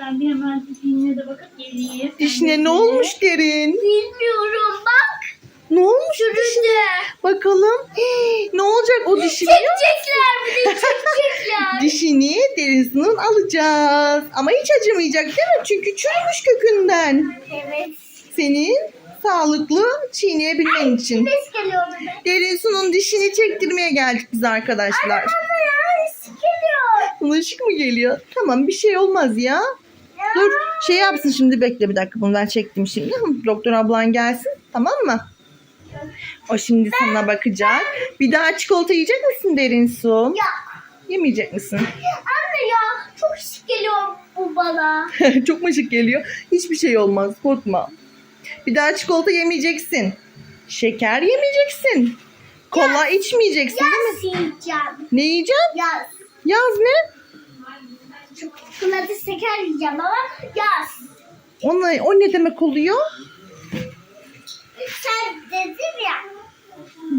Ben bir hemen dişine de bakıp geleyim. Dişine ne olmuş derin? Bilmiyorum bak. Ne olmuş dişine? Bakalım. Hii, ne olacak o dişine? Çekecekler bir de çekecekler. Dişini derisunun alacağız. Ama hiç acımayacak değil mi? Çünkü çürümüş kökünden. evet. Senin sağlıklı çiğneyebilmen için. Ses geliyor be. Derinsu'nun dişini çektirmeye geldik biz arkadaşlar. Ama ya ses geliyor. Buna ışık mı geliyor? Tamam bir şey olmaz ya. Dur şey yapsın şimdi bekle bir dakika bunu ben çektim şimdi. Doktor ablan gelsin tamam mı? O şimdi sana bakacak. Bir daha çikolata yiyecek misin Derin Su? Yok. Yemeyecek misin? Anne ya çok şık geliyor bu bana. Çok mu ışık geliyor? Hiçbir şey olmaz korkma. Bir daha çikolata yemeyeceksin. Şeker yemeyeceksin. Kola içmeyeceksin değil mi? Yaz yiyeceğim. Ne yiyeceksin? Yaz. Yaz ne? Çikolata şeker yiyeceğim ama yaz. Ona, o ne demek oluyor? Sen dedin ya.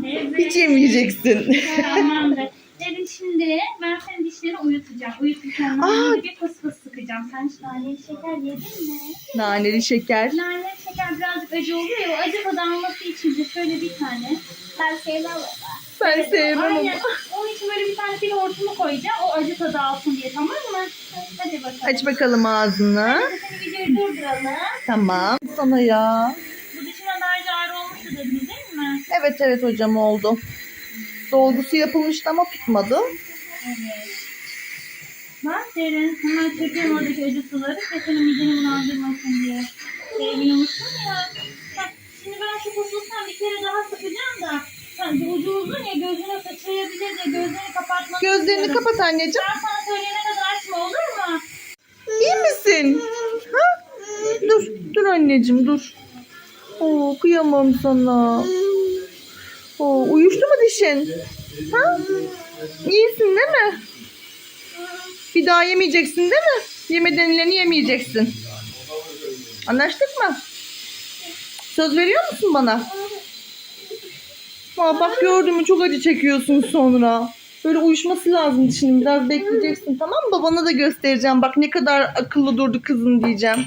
Evet. Hiç yemeyeceksin. Tamamdır. Dedim şimdi ben senin dişleri uyutacağım. Uyuturken Aa. bir fıs fıs sıkacağım. Sen hiç naneli şeker yedin mi? Naneli şeker. Naneli şeker birazcık acı oluyor ya. O acı tadı alması için de şöyle bir tane. Ben sevmem ama. Ben sevmem ama. Böyle bir tane fil hortumu koyacağım. O acı tadı alsın diye tamam mı? Hadi bakalım. Aç bakalım ağzını. Hadi seni videoyu durduralım. Tamam. Sana ya. Bu dişime alerji ağrı olmuştu dediniz değil mi? Evet evet hocam oldu. Dolgusu yapılmıştı ama tutmadı. Evet. Bak derin. Hemen çekiyorum oradaki acı suları. Ve senin mideni bulandırmasın diye. Sevmiyormuşsun ya. Bak şimdi ben şu husustan bir kere daha sıkacağım da. Sen de ucu uzun ya gözüne sıçrayabilir diye gözlerini kapatmanı Gözlerini istiyorum. kapat anneciğim. Ben sana söyleyene kadar açma olur mu? İyi misin? Ha? Dur, dur anneciğim dur. Oo, kıyamam sana. Oo, uyuştu mu dişin? Ha? İyisin değil mi? Bir daha yemeyeceksin değil mi? Yeme denileni yemeyeceksin. Anlaştık mı? Söz veriyor musun bana? Aa, bak gördün mü çok acı çekiyorsun sonra. Böyle uyuşması lazım dişinin. Biraz bekleyeceksin tamam mı? Babana da göstereceğim. Bak ne kadar akıllı durdu kızın diyeceğim.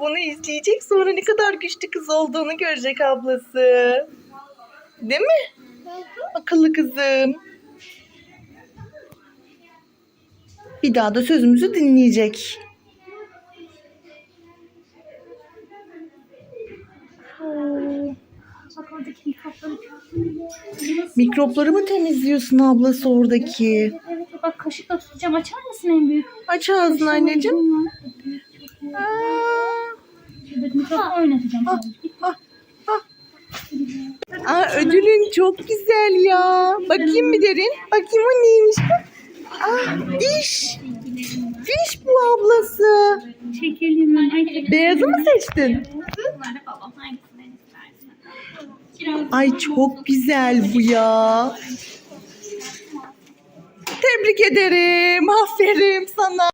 Bunu izleyecek sonra ne kadar güçlü kız olduğunu görecek ablası. Değil mi? Akıllı kızım. Bir daha da sözümüzü dinleyecek. Oradaki mikropları mı temizliyorsun ablası oradaki? Evet, bak kaşıkla tutacağım. Açar mısın en büyük? Aç ağzını anneciğim. Aa, Şuradaki mikrofonu oynatacağım. Ah. sadece. ah, ah. Aa, ödülün çok güzel ya. Bakayım bir derin. Bakayım o neymiş. Ah, diş. Diş bu ablası. Çekelim. Beyazı mı seçtin? Bunları Ay çok güzel bu ya. Tebrik ederim. Aferin sana.